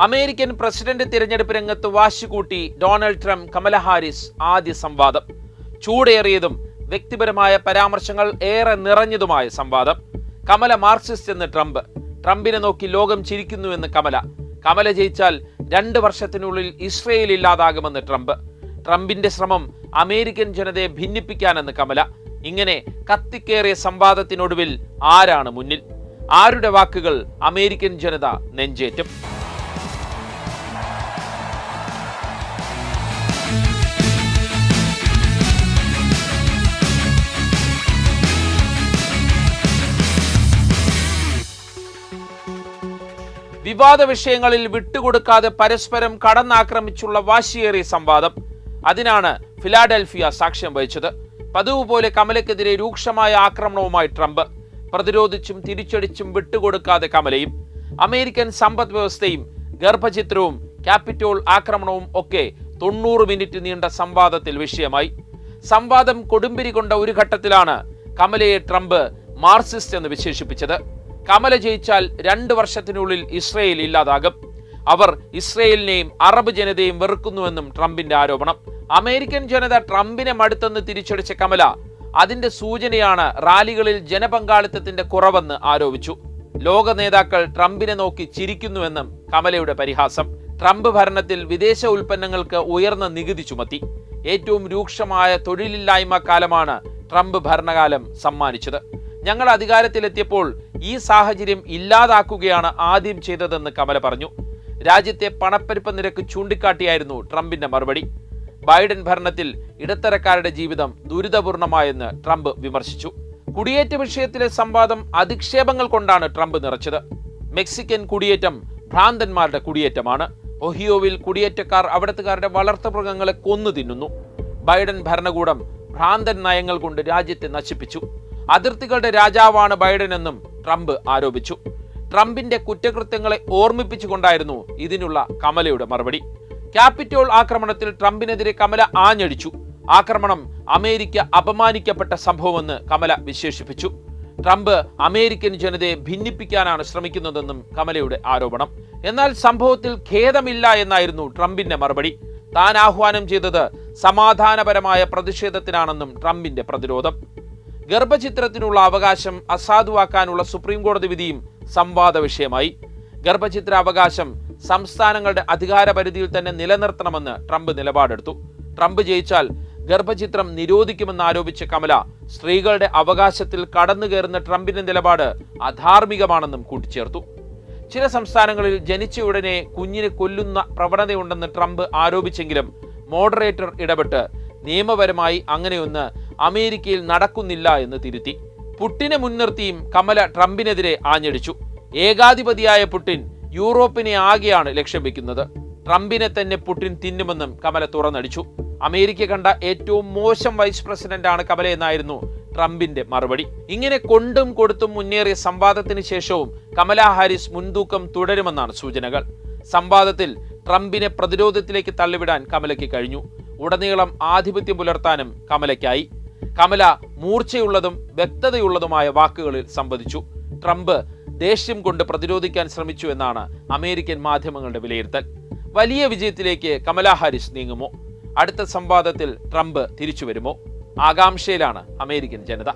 American president തിരഞ്ഞെടുപ്പ് രംഗത്ത് വാശികൂട്ടി ഡൊണാൾഡ് ട്രംപ് കമല ഹാരിസ് ആദ്യ സംവാദം. ചൂടേറിയതും വ്യക്തിപരമായ പരാമർശങ്ങൾ ഏറെ നിറഞ്ഞതുമായ സംവാദം. കമല മാർക്സിസ്റ്റ് എന്ന് ട്രംപ്. ട്രംപിനെ നോക്കി ലോകം ചിരിക്കുന്നുവെന്ന് കമല. കമല ജയിച്ചാൽ രണ്ട് വർഷത്തിനുള്ളിൽ ഇസ്രയേൽ ഇല്ലാതാകുമെന്ന് ട്രംപ്. ട്രംപിന്റെ ശ്രമം അമേരിക്കൻ ജനതയെ ഭിന്നിപ്പിക്കാനെന്ന് കമല. ഇങ്ങനെ കത്തിക്കേറിയ സംവാദത്തിനൊടുവിൽ ആരാണ് മുന്നിൽ? ആരുടെ വാക്കുകൾ അമേരിക്കൻ ജനത നെഞ്ചേറ്റും? വിവാദ വിഷയങ്ങളിൽ വിട്ടുകൊടുക്കാതെ പരസ്പരം കടന്നാക്രമിച്ചുള്ള വാശിയേറിയ സംവാദം. അതിനാണ് ഫിലാഡൽഫിയ സാക്ഷ്യം വഹിച്ചത്. പതിവ് പോലെ കമലയ്ക്കെതിരെ രൂക്ഷമായ ആക്രമണവുമായി ട്രംപ് പ്രതിരോധിച്ചും തിരിച്ചടിച്ചും വിട്ടുകൊടുക്കാതെ കമലയും അമേരിക്കൻ സമ്പദ് വ്യവസ്ഥയും ഗർഭചിത്രവും ക്യാപിറ്റോൾ ആക്രമണവും ഒക്കെ തൊണ്ണൂറ് മിനിറ്റ് നീണ്ട സംവാദത്തിൽ വിഷയമായി. സംവാദം കൊടുമ്പിരി കൊണ്ട ഒരു ഘട്ടത്തിലാണ് കമലയെ ട്രംപ് മാർസിസ്റ്റ് എന്ന് വിശേഷിപ്പിച്ചത്. കമല ജയിച്ചാൽ രണ്ട് വർഷത്തിനുള്ളിൽ ഇസ്രയേൽ ഇല്ലാതാകും. അവർ ഇസ്രയേലിനെയും അറബ് ജനതയും വെറുക്കുന്നുവെന്നും ട്രംപിന്റെ ആരോപണം. അമേരിക്കൻ ജനത ട്രംപിനെ മടുത്തെന്ന് തിരിച്ചടിച്ച കമല അതിന്റെ സൂചനയാണ് റാലികളിൽ ജനപങ്കാളിത്തത്തിന്റെ കുറവെന്ന് ആരോപിച്ചു. ലോക നേതാക്കൾ ട്രംപിനെ നോക്കി ചിരിക്കുന്നുവെന്നും കമലയുടെ പരിഹാസം. ട്രംപ് ഭരണത്തിൽ വിദേശ ഉൽപ്പന്നങ്ങൾക്ക് ഉയർന്ന നികുതി ചുമത്തി. ഏറ്റവും രൂക്ഷമായ തൊഴിലില്ലായ്മ കാലമാണ് ട്രംപ് ഭരണകാലം സമ്മാനിച്ചത്. ഞങ്ങൾ അധികാരത്തിലെത്തിയപ്പോൾ ഈ സാഹചര്യം ഇല്ലാതാക്കുകയാണ് ആദ്യം ചെയ്തതെന്ന് കമല പറഞ്ഞു. രാജ്യത്തെ പണപ്പെരുപ്പ നിരക്ക് ചൂണ്ടിക്കാട്ടിയായിരുന്നു ട്രംപിന്റെ മറുപടി. ബൈഡൻ ഭരണത്തിൽ ഇടത്തരക്കാരുടെ ജീവിതം ദുരിതപൂർണമായെന്ന് ട്രംപ് വിമർശിച്ചു. കുടിയേറ്റ വിഷയത്തിലെ സംവാദം അധിക്ഷേപങ്ങൾ കൊണ്ടാണ് ട്രംപ് നിറച്ചത്. മെക്സിക്കൻ കുടിയേറ്റം ഭ്രാന്തന്മാരുടെ കുടിയേറ്റമാണ്. ഒഹിയോവിൽ കുടിയേറ്റക്കാർ അവിടത്തുകാരുടെ വളർത്തുമൃഗങ്ങളെ കൊന്നു തിന്നുന്നു. ബൈഡൻ ഭരണകൂടം ഭ്രാന്തൻ നയങ്ങൾ കൊണ്ട് രാജ്യത്തെ നശിപ്പിച്ചു. അതിർത്തികളുടെ രാജാവാണ് ബൈഡൻ എന്നും ട്രംപ് ആരോപിച്ചു. ട്രംപിന്റെ കുറ്റകൃത്യങ്ങളെ ഓർമ്മിപ്പിച്ചുകൊണ്ടായിരുന്നു ഇതിനുള്ള കമലയുടെ മറുപടി. ക്യാപിറ്റോൾ ആക്രമണത്തിൽ ട്രംപിനെതിരെ കമല ആഞ്ഞടിച്ചു. ആക്രമണം അമേരിക്ക അപമാനിക്കപ്പെട്ട സംഭവമെന്ന് കമല വിശേഷിപ്പിച്ചു. ട്രംപ് അമേരിക്കൻ ജനതയെ ഭിന്നിപ്പിക്കാനാണ് ശ്രമിക്കുന്നതെന്നും കമലയുടെ ആരോപണം. എന്നാൽ സംഭവത്തിൽ ഖേദമില്ല എന്നായിരുന്നു ട്രംപിന്റെ മറുപടി. താൻ ആഹ്വാനം ചെയ്തത് സമാധാനപരമായ പ്രതിഷേധത്തിനാണെന്നും ട്രംപിന്റെ പ്രതിരോധം. ഗർഭചിത്രത്തിനുള്ള അവകാശം അസാധുവാക്കാനുള്ള സുപ്രീം കോടതി വിധിയും സംവാദ വിഷയമായി. ഗർഭചിത്ര അവകാശം സംസ്ഥാനങ്ങളുടെ അധികാര പരിധിയിൽ തന്നെ നിലനിർത്തണമെന്ന് ട്രംപ് നിലപാടെടുത്തു. ട്രംപ് ജയിച്ചാൽ ഗർഭചിത്രം നിരോധിക്കുമെന്ന് ആരോപിച്ച കമല സ്ത്രീകളുടെ അവകാശത്തിൽ കടന്നു കയറുന്ന ട്രംപിന്റെ നിലപാട് അധാർമികമാണെന്നും കൂട്ടിച്ചേർത്തു. ചില സംസ്ഥാനങ്ങളിൽ ജനിച്ച ഉടനെ കുഞ്ഞിനെ കൊല്ലുന്ന പ്രവണതയുണ്ടെന്ന് ട്രംപ് ആരോപിച്ചെങ്കിലും മോഡറേറ്റർ ഇടപെട്ട് നിയമപരമായി അങ്ങനെയൊന്ന് അമേരിക്കയിൽ നടക്കുന്നില്ല എന്ന് തിരുത്തി. പുട്ടിനെ മുൻനിർത്തിയും കമല ട്രംപിനെതിരെ ആഞ്ഞടിച്ചു. ഏകാധിപതിയായ പുട്ടിൻ യൂറോപ്പിനെ ആകെയാണ് ലക്ഷ്യം വെക്കുന്നത്. ട്രംപിനെ തന്നെ പുട്ടിൻ തിന്നുമെന്നും കമല തുറന്നടിച്ചു. അമേരിക്ക കണ്ട ഏറ്റവും മോശം വൈസ് പ്രസിഡന്റാണ് കമല എന്നായിരുന്നു ട്രംപിന്റെ മറുപടി. ഇങ്ങനെ കൊണ്ടും കൊടുത്തും മുന്നേറിയ സംവാദത്തിന് ശേഷവും കമല ഹാരിസ് മുൻതൂക്കം തുടരുമെന്നാണ് സൂചനകൾ. സംവാദത്തിൽ ട്രംപിനെ പ്രതിരോധത്തിലേക്ക് തള്ളിവിടാൻ കമലയ്ക്ക് കഴിഞ്ഞു. ഉടനീളം ആധിപത്യം പുലർത്താനും കമലയ്ക്കായി. കമല മൂർച്ചയുള്ളതും വ്യക്തതയുള്ളതുമായ വാക്കുകളിൽ സംവദിച്ചു. ട്രംപ് ദേഷ്യം കൊണ്ട് പ്രതിരോധിക്കാൻ ശ്രമിച്ചു എന്നാണ് അമേരിക്കൻ മാധ്യമങ്ങളുടെ വിലയിരുത്തൽ. വലിയ വിജയത്തിലേക്ക് കമല ഹാരിസ് നീങ്ങുമോ? അടുത്ത സംവാദത്തിൽ ട്രംപ് തിരിച്ചു വരുമോ ആകാംക്ഷയിലാണ് അമേരിക്കൻ ജനത.